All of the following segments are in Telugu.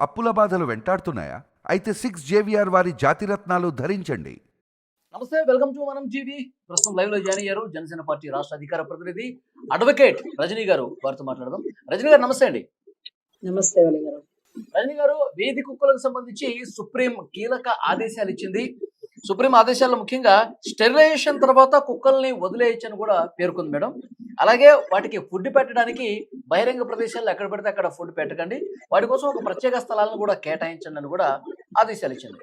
అప్పుల బాధలు వెంటాడుతున్నాయా? అయితే సిక్స్ జేవిఆర్ వారి జాతిరత్నాలు ధరించండి. నమస్తే వెల్కమ్ టు మనం టీవీ. ప్రస్తుతం లైవ్లో జాయిన్ అయ్యారు జనసేన పార్టీ రాష్ట్ర అధికార ప్రతినిధి అడ్వకేట్ రజనీ గారు. వారితో మాట్లాడదాం. రజనీ గారు నమస్తే అండి. నమస్తే గారు. రజనీ గారు వీధి కుక్కలకు సంబంధించి సుప్రీం కీలక ఆదేశాలు ఇచ్చింది. సుప్రీం ఆదేశాల్లో ముఖ్యంగా స్టెరిలైజేషన్ తర్వాత కుక్కల్ని వదిలేయచ్చని కూడా పేర్కొంది మేడం. అలాగే వాటికి ఫుడ్ పెట్టడానికి బహిరంగ ప్రదేశాల్లో ఎక్కడ పెడితే అక్కడ ఫుడ్ పెట్టకండి. వాటి కోసం ఒక ప్రత్యేక స్థలాలను కూడా కేటాయించండి అని కూడా ఆదేశాలు ఇచ్చింది.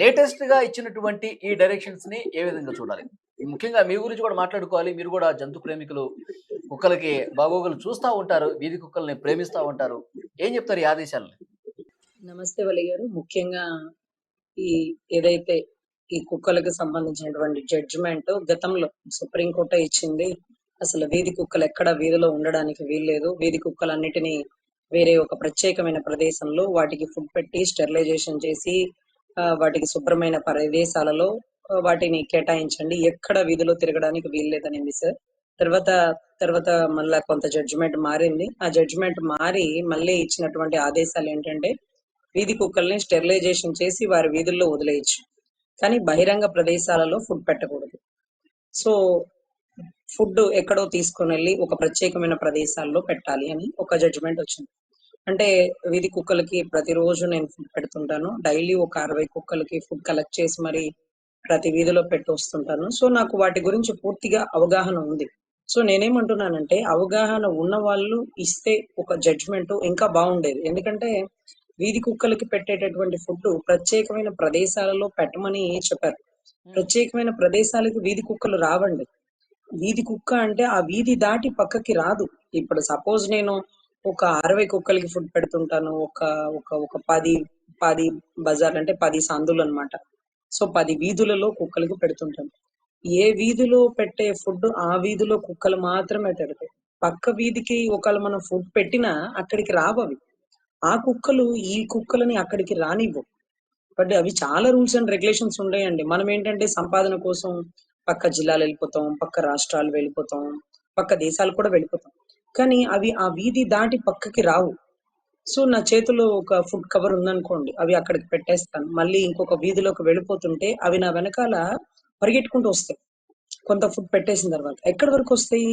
లేటెస్ట్గా ఇచ్చినటువంటి ఈ డైరెక్షన్స్ని ఏ విధంగా చూడాలి? ముఖ్యంగా మీ గురించి కూడా మాట్లాడుకోవాలి. మీరు కూడా జంతు ప్రేమికులు కుక్కలకి బాగోగులు చూస్తూ ఉంటారు. వీధి కుక్కల్ని ప్రేమిస్తూ ఉంటారు. ఏం చెప్తారు ఈ ఆదేశాలని? నమస్తే వలి గారు. ముఖ్యంగా ఈ ఏదైతే ఈ కుక్కలకు సంబంధించినటువంటి జడ్జిమెంట్ గతంలో సుప్రీంకోర్టు ఇచ్చింది అసలు వీధి కుక్కలు ఎక్కడ వీధిలో ఉండడానికి వీల్లేదు. వీధి కుక్కలన్నిటినీ వేరే ఒక ప్రత్యేకమైన ప్రదేశంలో వాటికి ఫుడ్ పెట్టి స్టెరిలైజేషన్ చేసి వాటికి శుభ్రమైన ప్రదేశాలలో వాటిని కేటాయించండి. ఎక్కడ వీధిలో తిరగడానికి వీల్లేదనింది సార్. తర్వాత తర్వాత మళ్ళా కొంత జడ్జిమెంట్ మారింది. ఆ జడ్జిమెంట్ మారి మళ్ళీ ఇచ్చినటువంటి ఆదేశాలు ఏంటంటే వీధి కుక్కల్ని స్టెరిలైజేషన్ చేసి వారి వీధుల్లో వదిలేయచ్చు. కానీ బహిరంగ ప్రదేశాలలో ఫుడ్ పెట్టకూడదు. సో ఫుడ్ ఎక్కడో తీసుకొని వెళ్ళి ఒక ప్రత్యేకమైన ప్రదేశాల్లో పెట్టాలి అని ఒక జడ్జిమెంట్ వచ్చింది. అంటే వీధి కుక్కలకి ప్రతిరోజు నేను ఫుడ్ పెడుతుంటాను. డైలీ ఒక అరవై కుక్కలకి ఫుడ్ కలెక్ట్ చేసి మరి ప్రతి వీధిలో పెట్టి వస్తుంటాను. సో నాకు వాటి గురించి పూర్తిగా అవగాహన ఉంది. సో నేనేమంటున్నానంటే అవగాహన ఉన్న వాళ్ళు ఇస్తే ఒక జడ్జిమెంట్ ఇంకా బాగుండేది. ఎందుకంటే వీధి కుక్కలకి పెట్టేటటువంటి ఫుడ్ ప్రత్యేకమైన ప్రదేశాలలో పెట్టమని చెప్పారు. ప్రత్యేకమైన ప్రదేశాలకు వీధి కుక్కలు రావండి. వీధి కుక్క అంటే ఆ వీధి దాటి పక్కకి రాదు. ఇప్పుడు సపోజ్ నేను ఒక అరవై కుక్కలకి ఫుడ్ పెడుతుంటాను. ఒక ఒక ఒక పది పది బజార్ అంటే పది సందులు అన్నమాట. సో పది వీధులలో కుక్కలకి పెడుతుంటాను. ఏ వీధిలో పెట్టే ఫుడ్ ఆ వీధిలో కుక్కలు మాత్రమే పెడతాయి. పక్క వీధికి ఒకవేళ మనం ఫుడ్ పెట్టినా అక్కడికి రావవి ఆ కుక్కలు ఈ కుక్కలని అక్కడికి రానివ్వు బట్ అవి చాలా రూల్స్ అండ్ రెగ్యులేషన్స్ ఉన్నాయండి మనం ఏంటంటే సంపాదన కోసం పక్క జిల్లాలు వెళ్ళిపోతాం పక్క రాష్ట్రాలు వెళ్ళిపోతాం పక్క దేశాలు కూడా వెళ్ళిపోతాం. కానీ అవి ఆ వీధి దాటి పక్కకి రావు. సో నా చేతిలో ఒక ఫుడ్ కవర్ ఉందనుకోండి అవి అక్కడికి పెట్టేస్తాను. మళ్ళీ ఇంకొక వీధిలోకి వెళ్ళిపోతుంటే అవి నా వెనకాల పరిగెట్టుకుంటూ వస్తాయి. కొంత ఫుడ్ పెట్టేసిన తర్వాత. ఎక్కడి వరకు వస్తాయి?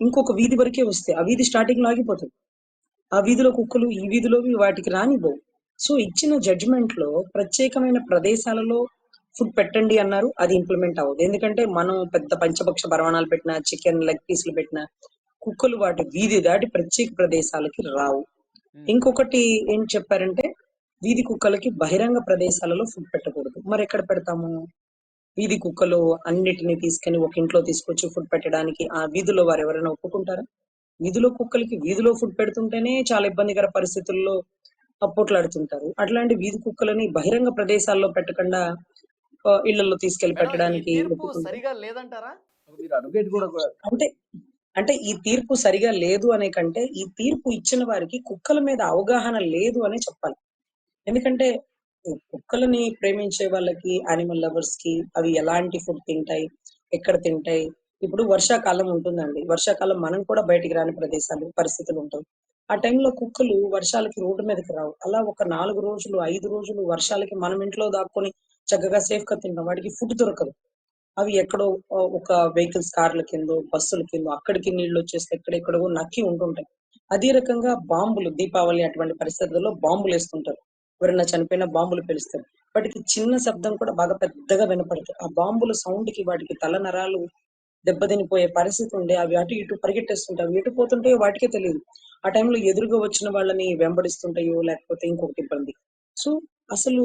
ఇంకొక వీధి వరకే వస్తాయి. ఆ వీధి స్టార్టింగ్లో ఆగిపోతుంది ఆ వీధిలో కుక్కలు ఈ వీధిలోవి వాటికి రానిపోవు సో ఇచ్చిన జడ్జిమెంట్లో ప్రత్యేకమైన ప్రదేశాలలో ఫుడ్ పెట్టండి అన్నారు అది ఇంప్లిమెంట్ అవ్వదు. ఎందుకంటే మనం పెద్ద పంచపక్ష పరమాణాలు పెట్టిన చికెన్ లెగ్ పీసులు పెట్టిన కుక్కలు వాటి వీధి దాటి ప్రత్యేక ప్రదేశాలకి రావు. ఇంకొకటి ఏం చెప్పారంటే వీధి కుక్కలకి బహిరంగ ప్రదేశాలలో ఫుడ్ పెట్టకూడదు. మరి ఎక్కడ పెడతాము? వీధి కుక్కలు అన్నిటిని తీసుకొని ఒక ఇంట్లో తీసుకొచ్చి ఫుడ్ పెట్టడానికి ఆ వీధిలో వారు ఎవరైనా ఒప్పుకుంటారా? వీధిలో కుక్కలకి వీధిలో ఫుడ్ పెడుతుంటేనే చాలా ఇబ్బందికర పరిస్థితుల్లో అప్పట్లాడుతుంటారు. అట్లాంటి వీధి కుక్కలని బహిరంగ ప్రదేశాల్లో పెట్టకుండా ఇళ్ళలో తీసుకెళ్ళి పెట్టడానికి. సరిగా లేదంటారా? అంటే అంటే ఈ తీర్పు సరిగా లేదు అనే కంటే ఈ తీర్పు ఇచ్చిన వారికి కుక్కల మీద అవగాహన లేదు అనే చెప్పాలి. ఎందుకంటే కుక్కలని ప్రేమించే వాళ్ళకి యానిమల్ లవర్స్కి అవి ఎలాంటి ఫుడ్ తింటాయి ఎక్కడ తింటాయి? ఇప్పుడు వర్షాకాలం ఉంటుందండి. వర్షాకాలం మనం కూడా బయటికి రాని ప్రదేశాలు పరిస్థితులు ఉంటాయి. ఆ టైంలో కుక్కలు వర్షాలకి రోడ్డు మీదకి రావు. అలా ఒక నాలుగు రోజులు ఐదు రోజులు వర్షాలకి మనం ఇంట్లో దాక్కొని చక్కగా సేఫ్గా తింటాం వాటికి ఫుడ్ దొరకదు. అవి ఎక్కడో ఒక వెహికల్స్ కార్ల కింద బస్సుల కింద అక్కడికి నీళ్ళు వచ్చేస్తే ఎక్కడెక్కడో నక్కి ఉంటుంటాయి. అదే రకంగా బాంబులు దీపావళి అటువంటి పరిస్థితుల్లో బాంబులు వేస్తుంటారు. ఎవరైనా చనిపోయిన బాంబులు పిలుస్తారు. వాటికి చిన్న శబ్దం కూడా బాగా పెద్దగా వినపడుతుంది ఆ బాంబుల సౌండ్కి వాటికి తల నరాలు దెబ్బతినిపోయే పరిస్థితి ఉండే అవి అటు ఇటు పరిగెట్టేస్తుంటాయి. అవి ఎటు పోతుంటాయో వాటికే తెలియదు. ఆ టైంలో ఎదురుగా వచ్చిన వాళ్ళని వెంబడిస్తుంటాయో లేకపోతే ఇంకొకటి ఇబ్బంది. సో అసలు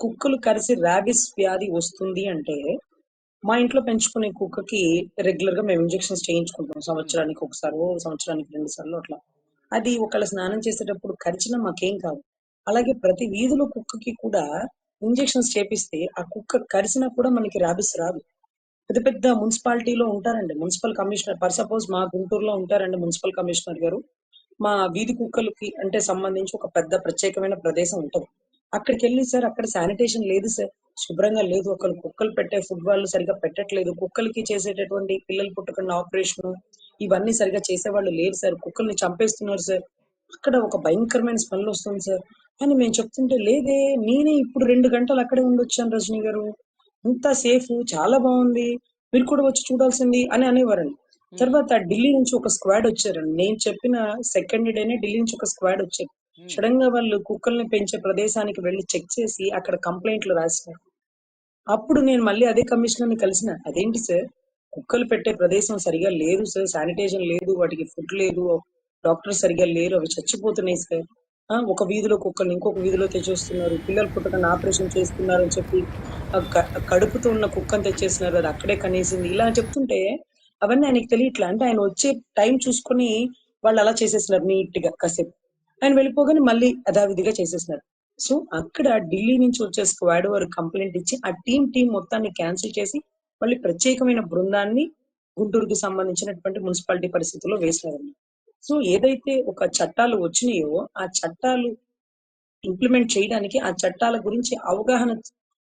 కుక్కలు కరిసి ర్యాబిస్ వ్యాధి వస్తుంది అంటే మా ఇంట్లో పెంచుకునే కుక్కకి రెగ్యులర్గా మేము ఇంజెక్షన్స్ చేయించుకుంటాం సంవత్సరానికి ఒకసారి సంవత్సరానికి రెండు సార్లు అట్లా. అది ఒకళ్ళ స్నానం చేసేటప్పుడు కరిచినా మాకేం కాదు అలాగే ప్రతి వీధిలో కుక్కకి కూడా ఇంజెక్షన్స్ చేపిస్తే ఆ కుక్క కరిసినా కూడా మనకి ర్యాబిస్ రాదు. పెద్ద పెద్ద మున్సిపాలిటీలో ఉంటారండి. మున్సిపల్ కమిషనర్ పర్ సపోజ్ మా గుంటూరులో ఉంటారండి మున్సిపల్ కమిషనర్ గారు. మా వీధి కుక్కలకి అంటే సంబంధించి ఒక పెద్ద ప్రత్యేకమైన ప్రదేశం ఉంటుంది. అక్కడికి వెళ్ళి సార్ అక్కడ శానిటేషన్ లేదు సార్. శుభ్రంగా లేదు. ఒకళ్ళు కుక్కలు పెట్టే ఫుడ్ వాళ్ళు సరిగా పెట్టట్లేదు. కుక్కలకి చేసేటటువంటి పిల్లలు పుట్టకుండా ఆపరేషన్ ఇవన్నీ సరిగా చేసేవాళ్ళు లేరు సార్. కుక్కల్ని చంపేస్తున్నారు సార్. అక్కడ ఒక భయంకరమైన స్మెల్ వస్తుంది సార్. అని మేము చెప్తుంటే లేదే నేనే ఇప్పుడు రెండు గంటలు అక్కడే ఉండొచ్చాను రజనీ గారు. ఇంత సేఫ్ చాలా బాగుంది. మీరు కూడా వచ్చి చూడాల్సింది అని అనేవారండి. తర్వాత ఢిల్లీ నుంచి ఒక స్క్వాడ్ వచ్చారండి. నేను చెప్పిన సెకండ్ డేనే ఢిల్లీ నుంచి ఒక స్క్వాడ్ వచ్చారు. సడన్గా వాళ్ళు కుక్కల్ని పెంచే ప్రదేశానికి వెళ్ళి చెక్ చేసి అక్కడ కంప్లైంట్లు రాసినారు. అప్పుడు నేను మళ్ళీ అదే కమిషనర్ని కలిసిన అదేంటి సార్? కుక్కలు పెట్టే ప్రదేశం సరిగా లేదు సార్ శానిటైజర్ లేదు వాటికి ఫుడ్ లేదు డాక్టర్ సరిగా లేరు అవి చచ్చిపోతున్నాయి సార్. ఆ, ఒక వీధిలో కుక్కల్ని ఇంకొక వీధిలో తెచ్చేస్తున్నారు పిల్లలు పుట్టకని ఆపరేషన్ చేస్తున్నారు అని చెప్పి కడుపుతో ఉన్న కుక్కని తెచ్చేస్తున్నారు. అది అక్కడే కనేసింది. ఇలా చెప్తుంటే అవన్నీ ఆయనకి తెలియట్లా. అంటే ఆయన వచ్చే టైం చూసుకొని వాళ్ళు అలా చేసేస్తున్నారు నీట్గా కాసేపు. ఆయన వెళ్ళిపోగానే మళ్ళీ యథావిధిగా చేసేసినారు. సో అక్కడ ఢిల్లీ నుంచి వచ్చే స్క్వాడ్ వారు కంప్లైంట్ ఇచ్చి ఆ టీం టీం మొత్తాన్ని క్యాన్సిల్ చేసి మళ్ళీ ప్రత్యేకమైన బృందాన్ని గుంటూరుకి సంబంధించినటువంటి మున్సిపాలిటీ పరిస్థితుల్లో వేసినారండి. సో ఏదైతే ఒక చట్టాలు వచ్చినాయో ఆ చట్టాలు ఇంప్లిమెంట్ చేయడానికి ఆ చట్టాల గురించి అవగాహన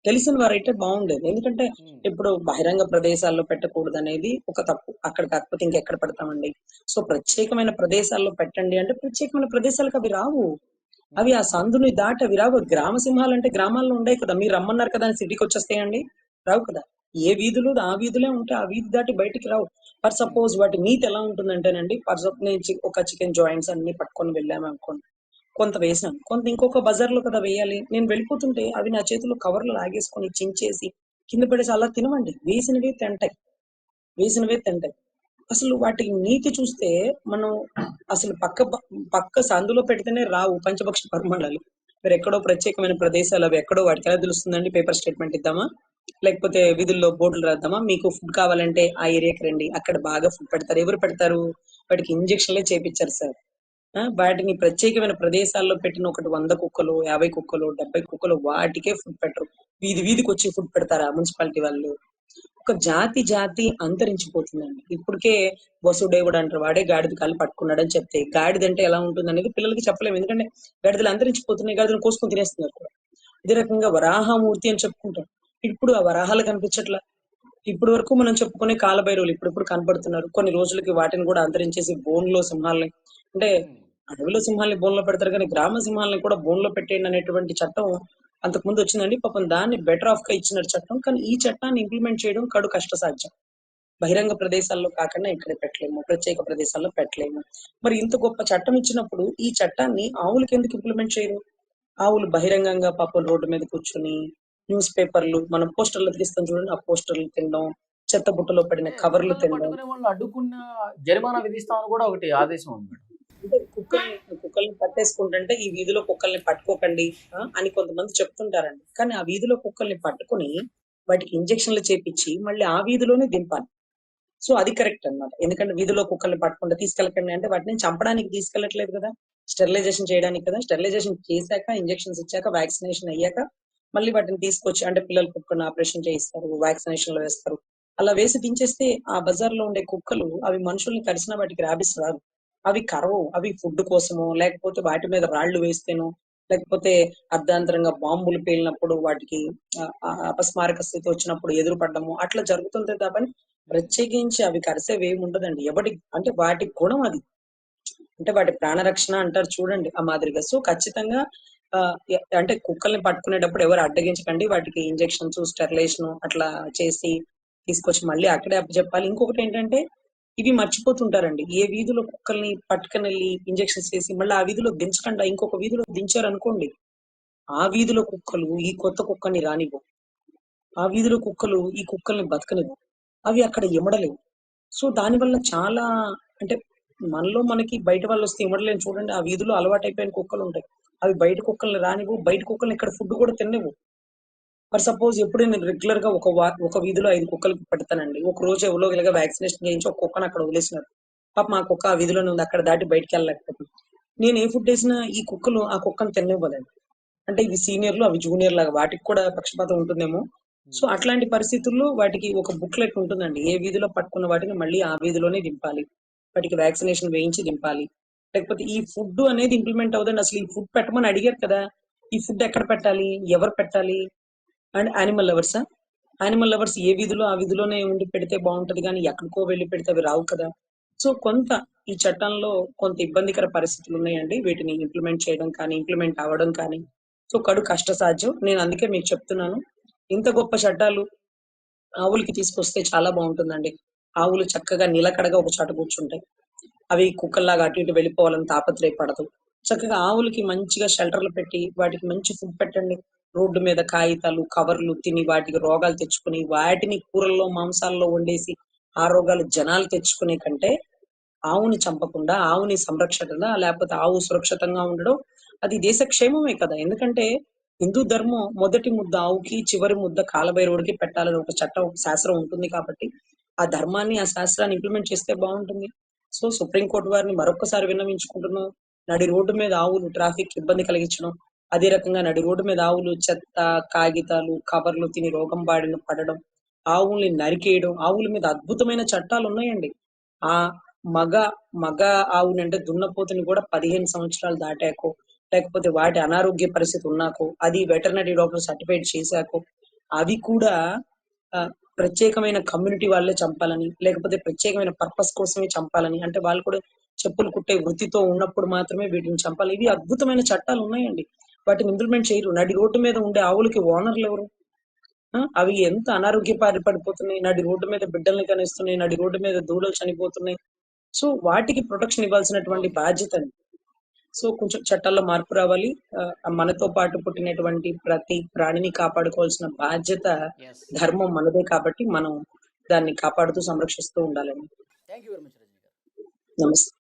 తెలిసిన వారైతే బాగుండేది. ఎందుకంటే ఇప్పుడు బహిరంగ ప్రదేశాల్లో పెట్టకూడదు అనేది ఒక తప్పు. అక్కడ కాకపోతే ఇంకెక్కడ పెడతామండి? సో ప్రత్యేకమైన ప్రదేశాల్లో పెట్టండి అంటే ప్రత్యేకమైన ప్రదేశాలకు అవి రావు. అవి ఆ సందుని దాటి అవి రావు. గ్రామ సింహాలు అంటే గ్రామాల్లో ఉండే కదా. మీరు రమ్మన్నారు కదా అని సిటీకి వచ్చేస్తాయండి? రావు కదా. ఏ వీధులు ఆ వీధులే ఉంటే ఆ వీధి దాటి బయటికి రావు. ఫర్ సపోజ్ వాటి నీతి ఎలా ఉంటుందంటేనండి ఫర్ సపోజ్ నేను ఒక చికెన్ జాయింట్స్ అన్ని పట్టుకొని వెళ్ళాము అనుకోండి కొంత వేసాను కొంత ఇంకొక బజార్లో కదా వేయాలి. నేను వెళ్ళిపోతుంటే అవి నా చేతిలో కవర్లు లాగేసుకొని చించేసి కింద పడేసి అలా తినవండి. వేసినవే తింటాయి. వేసినవే తింటాయి. అసలు వాటి నీతి చూస్తే మనం అసలు పక్క పక్క సందులో పెడితేనే రావు పంచపక్ష పరిమాణాలు మీరు ఎక్కడో ప్రత్యేకమైన ప్రదేశాలు అవి ఎక్కడో వాటికి ఎలా తెలుస్తుందండి? పేపర్ స్టేట్మెంట్ ఇద్దామా? లేకపోతే విధుల్లో బోర్డులు రాద్దామా? మీకు ఫుడ్ కావాలంటే ఆ ఏరియాకి రండి. అక్కడ బాగా ఫుడ్ పెడతారు. ఎవరు పెడతారు? వాటికి ఇంజక్షన్లే చేపించారు సార్. వాటిని ప్రత్యేకమైన ప్రదేశాల్లో పెట్టిన ఒకటి వంద కుక్కలు యాభై కుక్కలు డెబ్బై కుక్కలు వాటికే ఫుడ్ పెట్టరు. వీధి వీధికి వచ్చి ఫుడ్ పెడతారా మున్సిపాలిటీ వాళ్ళు. ఒక జాతి జాతి అంతరించిపోతుందండి. ఇప్పటికే వసుదేవుడు అంటారు వాడే గాడిద కాళ్ళు పట్టుకున్నాడు అని చెప్తే గాడిద అంటే ఎలా ఉంటుంది అనేది పిల్లలకి చెప్పలేము. ఎందుకంటే గాడిదలు అంతరించిపోతున్నాయి గాడిదలు కోసుకొని తినేస్తున్నారు కూడా. ఇదే రకంగా వరాహమూర్తి అని చెప్పుకుంటాం. ఇప్పుడు ఆ వరాహాలు కనిపించట్లా. ఇప్పుడు వరకు మనం చెప్పుకునే కాలభైరవులు ఇప్పుడు కనపడుతున్నారు. కొన్ని రోజులకి వాటిని కూడా అంతరించేసి బోన్లో సింహాలని. అంటే అడవిలో సింహాలని బోన్లో పెడతారు కానీ గ్రామ సింహాలని కూడా బోన్లో పెట్టేయండి అనేటువంటి చట్టం అంతకు ముందు వచ్చిందండి. పాపం దాన్ని బెటర్ ఆఫ్గా ఇచ్చిన చట్టం. కానీ ఈ చట్టాన్ని ఇంప్లిమెంట్ చేయడం కడు కష్టసాధ్యం బహిరంగ ప్రదేశాల్లో కాకుండా ఇక్కడ పెట్టలేము. ప్రత్యేక ప్రదేశాల్లో పెట్టలేము. మరి ఇంత గొప్ప చట్టం ఇచ్చినప్పుడు ఈ చట్టాన్ని ఆవులకి ఎందుకు ఇంప్లిమెంట్ చేయరు? ఆవులు బహిరంగంగా పాపం రోడ్డు మీద కూర్చుని న్యూస్ పేపర్లు మనం పోస్టర్లు తీస్తాం చూడండి. ఆ పోస్టర్లు తినడం చెత్త బుట్టలో పడిన కవర్లు తినడం. అడ్డుకున్న జరిమానా విధిస్తామని కూడా ఒకటి ఆదేశం ఉంది అంటే కుక్కల్ని కుక్కల్ని పట్టేసుకుంటుంటే ఈ వీధిలో కుక్కల్ని పట్టుకోకండి అని కొంతమంది చెప్తుంటారండి. కానీ ఆ వీధిలో కుక్కల్ని పట్టుకుని వాటికి ఇంజక్షన్లు చేపించి మళ్ళీ ఆ వీధిలోనే దింపాలి. సో అది కరెక్ట్ అన్నమాట. ఎందుకంటే వీధిలో కుక్కల్ని పట్టుకుంటే తీసుకెళ్ళకండి అంటే వాటిని చంపడానికి తీసుకెళ్ళట్లేదు కదా. స్టెరిలైజేషన్ చేయడానికి కదా. స్టెరిలైజేషన్ చేశాక ఇంజక్షన్స్ ఇచ్చాక వ్యాక్సినేషన్ అయ్యాక మళ్ళీ వాటిని తీసుకొచ్చి అంటే పిల్లలు కుక్కను ఆపరేషన్ చేయిస్తారు వ్యాక్సినేషన్లో వేస్తారు. అలా వేసి దించేస్తే ఆ బజార్లో ఉండే కుక్కలు అవి మనుషుల్ని కరిసిన వాటికి రాబిస్ రాదు. అవి కరవు అవి ఫుడ్ కోసమో లేకపోతే వాటి మీద రాళ్ళు వేస్తేనో లేకపోతే అర్ధాంతరంగా బాంబులు పేలినప్పుడు వాటికి అపస్మారక స్థితి వచ్చినప్పుడు ఎదురుపడ్డము అట్లా జరుగుతుంటే తప్పని ప్రత్యేకించి అవి కరిసేవి ఏమి ఉండదండి ఎవటి అంటే వాటి గుణం అది. అంటే వాటి ప్రాణరక్షణ అంటారు చూడండి ఆ మాదిరిగా. సో ఖచ్చితంగా ఆ, అంటే కుక్కల్ని పట్టుకునేటప్పుడు ఎవరు అడ్డగించకండి. వాటికి ఇంజెక్షన్స్ స్టెరిలేషన్ అట్లా చేసి తీసుకొచ్చి మళ్ళీ అక్కడే అప్పచెప్పాలి. ఇంకొకటి ఏంటంటే ఇవి మర్చిపోతుంటారండి. ఏ వీధిలో కుక్కల్ని పట్టుకుని వెళ్ళి ఇంజెక్షన్స్ చేసి మళ్ళీ ఆ వీధిలో దించకుండా ఇంకొక వీధిలో దించారనుకోండి ఆ వీధిలో కుక్కలు ఈ కొత్త కుక్కని రానివ్వు. ఆ వీధిలో కుక్కలు ఈ కుక్కల్ని బతకనివ్వు. అవి అక్కడ ఇమడలేవు. సో దానివల్ల చాలా అంటే మనలో మనకి బయట వాళ్ళు వస్తే ఇమడలేని చూడండి ఆ వీధిలో అలవాటైపోయిన కుక్కలు ఉంటాయి. అవి బయట కుక్కల్ని రానివ్వు బయట కుక్కల్ని ఇక్కడ ఫుడ్ కూడా తినవు ఫర్ సపోజ్ ఎప్పుడు నేను రెగ్యులర్గా ఒక వా- ఒక వీధిలో ఐదు కుక్కలకి పెడతానండి. ఒక రోజు ఎవరో ఇలాగా వ్యాక్సినేషన్ చేయించి ఒక కుక్కను అక్కడ వదిలేసినారు. పాప మా కుక్క ఆ వీధిలోనే ఉంది. అక్కడ దాటి బయటికి వెళ్ళలేకపోతుంది. నేను ఏ ఫుడ్ వేసినా ఈ కుక్కలు ఆ కుక్కను తిననివ్వదండి. అంటే ఇవి సీనియర్లు అవి జూనియర్ లాగా వాటికి కూడా పక్షపాతం ఉంటుందేమో. సో అట్లాంటి పరిస్థితుల్లో వాటికి ఒక బుక్లెట్ ఉంటుందండి. ఏ వీధిలో పట్టుకున్న వాటిని మళ్ళీ ఆ వీధిలోనే దింపాలి. వాటికి వ్యాక్సినేషన్ వేయించి దింపాలి. లేకపోతే ఈ ఫుడ్ అనేది ఇంప్లిమెంట్ అవుతుంది అసలు ఈ ఫుడ్ పెట్టమని అడిగారు కదా. ఈ ఫుడ్ ఎక్కడ పెట్టాలి? ఎవరు పెట్టాలి? అండ్ యానిమల్ లవర్సా యానిమల్ లవర్స్ ఏ విధిలో ఆ విధిలోనే ఉండి పెడితే బాగుంటది కానీ ఎక్కడికో వెళ్ళి పెడితే అవి రావు కదా. సో కొంత ఈ చట్టంలో కొంత ఇబ్బందికర పరిస్థితులు ఉన్నాయండి. వీటిని ఇంప్లిమెంట్ చేయడం కానీ ఇంప్లిమెంట్ అవ్వడం కానీ. సో కడు కష్టసాధ్యం. నేను అందుకే మీకు చెప్తున్నాను. ఇంత గొప్ప చట్టాలు ఆవులకి తీసుకొస్తే చాలా బాగుంటుందండి. ఆవులు చక్కగా నిలకడగా ఒక చోట కూర్చుంటాయి. అవి కుక్కల్లాగా అటు ఇటు వెళ్ళిపోవాలని తాపత్రయపడదు. చక్కగా ఆవులకి మంచిగా షెల్టర్లు పెట్టి వాటికి మంచి ఫుడ్ పెట్టండి. రోడ్డు మీద కాగితాలు కవర్లు తిని వాటికి రోగాలు తెచ్చుకుని వాటిని కూరల్లో మాంసాల్లో వండేసి ఆ రోగాలు జనాలు తెచ్చుకునే కంటే ఆవుని చంపకుండా ఆవుని సంరక్షణ లేకపోతే ఆవు సురక్షితంగా ఉండడం అది దేశ క్షేమమే కదా. ఎందుకంటే హిందూ ధర్మం మొదటి ముద్ద ఆవుకి చివరి ముద్ద కాలభైరవుడికి పెట్టాలని ఒక చట్టం ఒక శాస్త్రం ఉంటుంది కాబట్టి ఆ ధర్మాన్ని ఆ శాస్త్రాన్ని ఇంప్లిమెంట్ చేస్తే బాగుంటుంది. సో సుప్రీంకోర్టు వారిని మరొకసారి విన్నవించుకుంటున్నాం. నడి రోడ్డు మీద ఆవులు ట్రాఫిక్ ఇబ్బంది కలిగించడం అదే రకంగా నడి రోడ్డు మీద ఆవులు చెత్త కాగితాలు కవర్లు తిని రోగం బాడిన పడడం ఆవుల్ని నరికేయడం ఆవుల మీద అద్భుతమైన చట్టాలు ఉన్నాయండి. ఆ మగ మగ ఆవుని అంటే దున్నపోతుని కూడా పదిహేను సంవత్సరాలు దాటాకో లేకపోతే వాటి అనారోగ్య పరిస్థితి ఉన్నాకో అది వెటర్నరీ డాక్టర్ సర్టిఫైడ్ చేశాకో అవి కూడా ప్రత్యేకమైన కమ్యూనిటీ వాళ్ళే చంపాలని లేకపోతే ప్రత్యేకమైన పర్పస్ కోసమే చంపాలని అంటే వాళ్ళు కూడా చెప్పులు కుట్టే వృత్తితో ఉన్నప్పుడు మాత్రమే వీటిని చంపాలి. ఇవి అద్భుతమైన చట్టాలు ఉన్నాయండి. వాటిని ఇంప్లిమెంట్ చేయరు. నడి రోడ్డు మీద ఉండే ఆవులకి ఓనర్లు ఎవరు? అవి ఎంత అనారోగ్య పారి పడిపోతున్నాయి. నడి రోడ్డు మీద బిడ్డల్ని కనిస్తున్నాయి. నడి రోడ్డు మీద దూడలు చనిపోతున్నాయి. సో వాటికి ప్రొటెక్షన్ ఇవ్వాల్సినటువంటి బాధ్యత అండి. సో కొంచెం చట్టాల్లో మార్పు రావాలి. మనతో పాటు పుట్టినటువంటి ప్రతి ప్రాణిని కాపాడుకోవాల్సిన బాధ్యత ధర్మం మనదే కాబట్టి మనం దాన్ని కాపాడుతూ సంరక్షిస్తూ ఉండాలండి. నమస్తే.